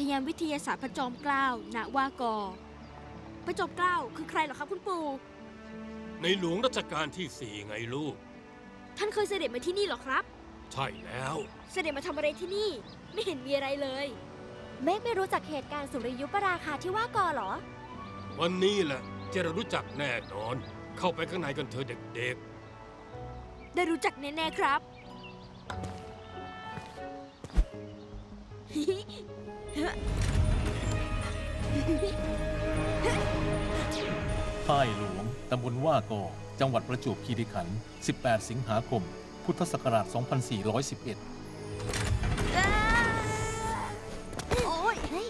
ทยานวิทยาศาสตร์พระจอมเกล้าณวากอพระจอมเกล้าคือใครเหรอครับคุณปู่ ในหลวงรัชกาลที่สี่ไงลูก ท่านเคยเสด็จมาที่นี่เหรอครับ ใช่แล้ว เสด็จมาทำอะไรที่นี่ ไม่เห็นมีอะไรเลย เมฆไม่รู้จักเหตุการณ์สุริยุปราคาที่ว่ากอเหรอ วันนี้แหละจะได้รู้จักแน่นอน เข้าไปข้างในกันเถอะเด็กได้รู้จักแน่ ๆ ครับ ค่ายหลวง ตำบลว่ากอจังหวัดประจวบคีรีขันธ์18 สิงหาคม พุทธศักราช 2411 โอ้ยเฮ้ย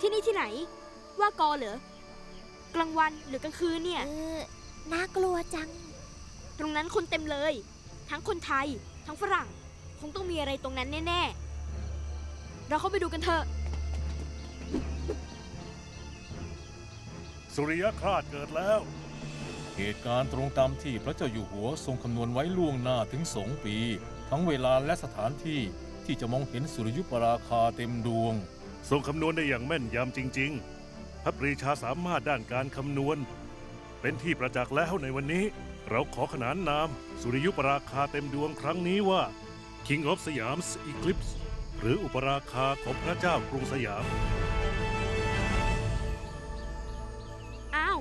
ที่นี่ที่ไหน ว่ากอเหรอกลางวันหรือกลางคืนเนี่ย เออน่ากลัวจัง ตรงนั้นคนเต็มเลย ทั้งคนไทย ทั้งฝรั่ง คงต้องมีอะไรตรงนั้นแน่ ๆ เราเข้าไปดูกันเถอะ สุริยคราชเกิดแล้ว เหตุการณ์ตรงตามที่พระเจ้าอยู่หัวทรงคำนวณไว้ล่วงหน้าถึงสองปี ทั้งเวลาและสถานที่ที่จะมองเห็นสุริยุปราคาเต็มดวง ทรงคำนวณได้อย่างแม่นยำจริง ๆ พระปรีชาสามารถด้านการคำนวณ เป็นที่ประจักษ์แล้วในวันนี้ เราขอขนานนาม สุริยุปราคาเต็มดวงครั้งนี้ว่า King of Siam's Eclipse หรืออุปราคาของพระเจ้ากรุงสยาม อ้าว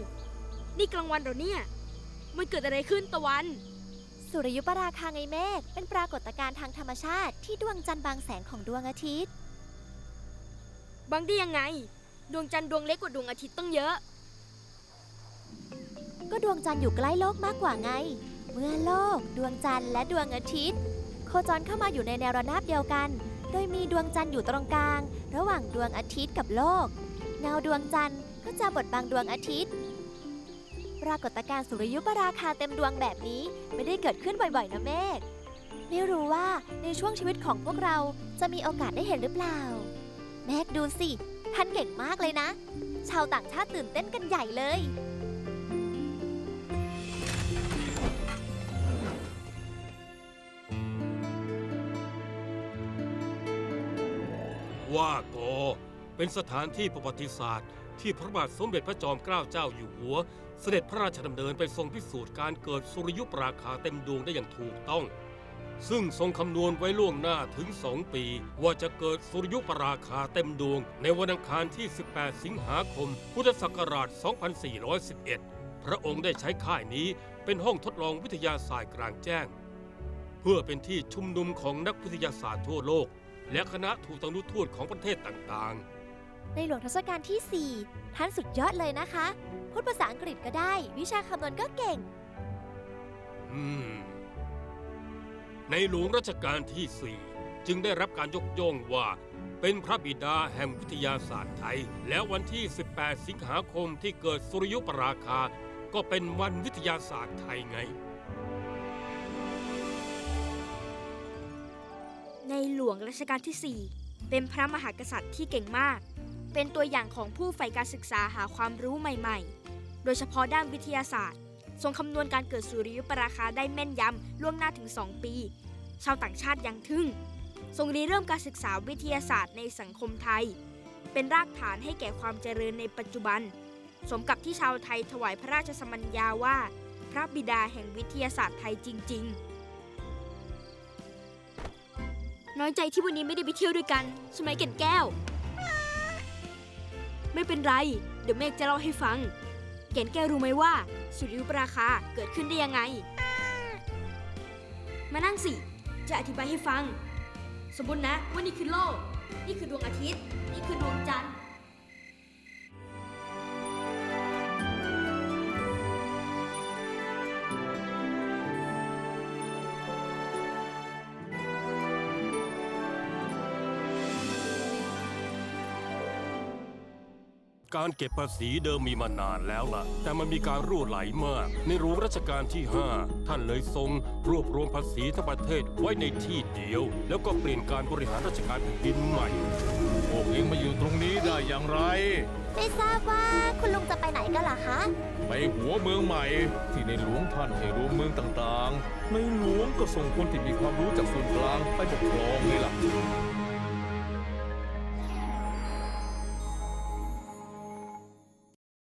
นี่กลางวันเหรอเนี่ย มันเกิดอะไรขึ้นตะวัน สุริยุปราคาไงเมฆเป็นปรากฏการณ์ทางธรรมชาติที่ดวงจันทร์บางแสงของดวงอาทิตย์บางได้ยังไง ดวงจันทร์ดวงเล็กกว่าดวงอาทิตย์ต้องเยอะ ก็ดวงจันทร์อยู่ใกล้โลกมากกว่าไง เมื่อโลก ดวงจันทร์และดวงอาทิตย์ โคจรเข้ามาอยู่ในแนวระนาบเดียวกัน โดยมีดวงจันทร์อยู่ตรงกลาง ระหว่างดวงอาทิตย์กับโลก เงาดวงจันทร์ก็จะบดบังดวงอาทิตย์ ปรากฏการณ์สุริยุปราคาเต็มดวงแบบนี้ไม่ได้เกิดขึ้นบ่อยๆนะเมฆไม่รู้ว่าในช่วงชีวิตของพวกเราจะมีโอกาสได้เห็นหรือเปล่าเมฆดูสิ ท่านเก่งมากเลยนะ ชาวต่างชาติตื่นเต้นกันใหญ่เลย ว่าโก เป็นสถานที่ประวัติศาสตร์ ที่พระบาทสมเด็จพระจอมเกล้าเจ้าอยู่หัว เสด็จพระราชดำเนินไปทรงพิสูจน์การเกิดสุริยุปราคาเต็มดวงได้อย่างถูกต้อง ซึ่งทรงคำนวณไว้ล่วงหน้าถึง2ปี ว่าจะเกิดสุริยุปราคาเต็มดวง ในวันอังคารที่ 18 สิงหาคม พุทธศักราช 2411 พระองค์ได้ใช้ค่ายนี้เป็นห้องทดลองวิทยาศาสตร์กลางแจ้ง เพื่อเป็นที่ชุมนุมของนักวิทยาศาสตร์ทั่วโลก และคณะถูกตังนุทูตของประเทศต่างๆ ในหลวงทศกาลที่ 4 ท่านสุดยอดเลยนะคะ พูดภาษาอังกฤษก็ได้ วิชาคำนวณก็เก่ง อืม ในหลวงรัชกาลที่ 4 จึงได้รับการยกย่องว่าเป็นพระบิดาแห่งวิทยาศาสตร์ไทย แล้ววันที่ 18 สิงหาคมที่เกิดสุริยุปราคา ก็เป็นวันวิทยาศาสตร์ไทยไง ในหลวงรัชกาลที่ 4 เป็นพระมหากษัตริย์ที่เก่งมาก เป็นตัวอย่างของผู้ใฝ่การศึกษาหาความรู้ใหม่ๆ โดยเฉพาะด้านวิทยาศาสตร์ ทรงคำนวณการเกิดสุริยุปราคาได้แม่นยำล่วงหน้าถึง 2 ปี ชาวต่างชาติยังทึ่ง ทรงริเริ่มการศึกษาวิทยาศาสตร์ในสังคมไทย เป็นรากฐานให้แก่ความเจริญในปัจจุบัน สมกับที่ชาวไทยถวายพระราชสมัญญาว่า พระบิดาแห่งวิทยาศาสตร์ไทยจริง ๆ น้อยใจที่วันนี้ไม่ได้ไปเที่ยวด้วยกันใช่ไหมเก่นแก้ว ไม่เป็นไร เดี๋ยวเมฆจะเล่าให้ฟัง เก่นแก้วรู้ไหมว่า สุริยุปราคาเกิดขึ้นได้ยังไง มานั่งสิ จะอธิบายให้ฟัง สมมตินะว่านี่คือโลก นี่คือดวงอาทิตย์ นี่คือดวงจันทร์ การเก็บภาษีเดิมมีมานานแล้วล่ะ แต่มันมีการรั่วไหลมาก ในหลวงรัชกาลที่ 5 ท่านเลยทรง รวบรวมภาษีทั้งประเทศไว้ในที่เดียว แล้วก็เปลี่ยนการบริหารราชการแผ่นดินใหม่พวกเองมาอยู่ตรงนี้ได้อย่างไร ไม่ทราบว่าคุณลุงจะไปไหนกันล่ะคะ ไปหัวเมืองใหม่ ที่ในหลวงท่านให้รวมเมืองต่างๆ ในหลวงก็ส่งคนที่มีความรู้จากส่วนกลางไปปกครองนี่ล่ะ